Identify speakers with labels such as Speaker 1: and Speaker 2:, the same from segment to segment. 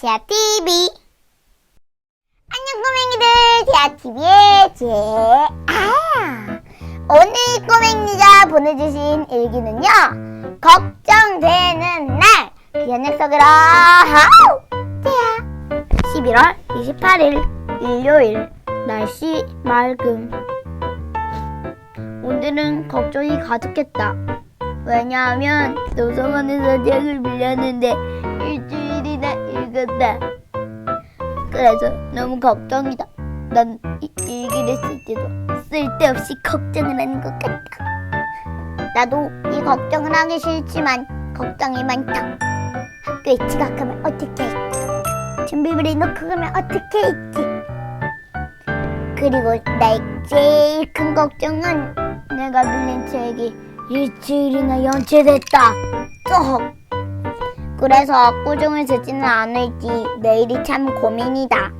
Speaker 1: 제아 TV. 안녕 꼬맹이들, 제아 TV의 제아. 오늘 꼬맹이가 보내주신 일기는요. 걱정되는 날. 그 녀석으로 하우 제아. 11월 28일 일요일 날씨 맑음. 오늘은 걱정이 가득했다. 왜냐하면 도서관에서 책을 빌렸는데 읽었다. 그래서 너무 걱정이다. 난 이- 일기를 쓸 때도 쓸데없이 걱정을 하는 것 같다. 나도 이 걱정을 하기 싫지만 걱정이 많다. 학교에 지각하면 어떻게 했지? 준비물 해놓고 가면 어떻게 했지? 그리고 나의 제일 큰 걱정은 내가 빌린 책이 일주일이나 연체됐다. 또 그래서 꾸중을 듣지는 않을지 내일이 참 고민이다.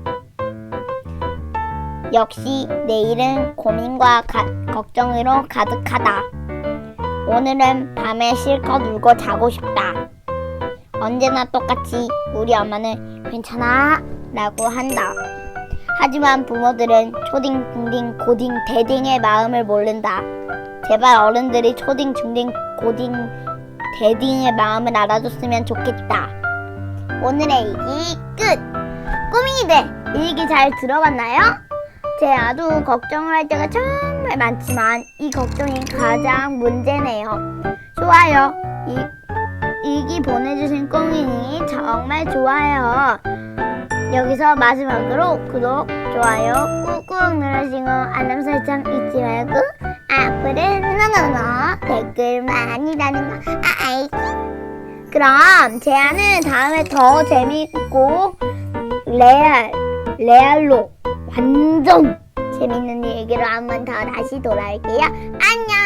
Speaker 1: 역시 내일은 고민과 가- 걱정으로 가득하다. 오늘은 밤에 실컷 울고 자고 싶다. 언제나 똑같이 우리 엄마는 괜찮아 라고 한다. 하지만 부모들은 초딩, 중딩, 고딩, 대딩의 마음을 모른다. 제발 어른들이 초딩, 중딩, 고딩, 대딩의 마음을 알아줬으면 좋겠다. 오늘의 일기 끝! 꼬밍이들, 일기 잘 들어봤나요? 제 아도 걱정을 할 때가 정말 많지만 이 걱정이 가장 문제네요. 좋아요. 이, 일기 보내주신 꼬밍이 정말 좋아요. 여기서 마지막으로 구독, 좋아요 꾹꾹 누르시고 알람 설정 잊지 말고 앞으로 너너너 댓글 많이 다는 거 알지? 그럼 제안은 다음에 더 재밌고 레알 레알로 완전 재밌는 얘기로 한번 더 다시 돌아올게요. 안녕.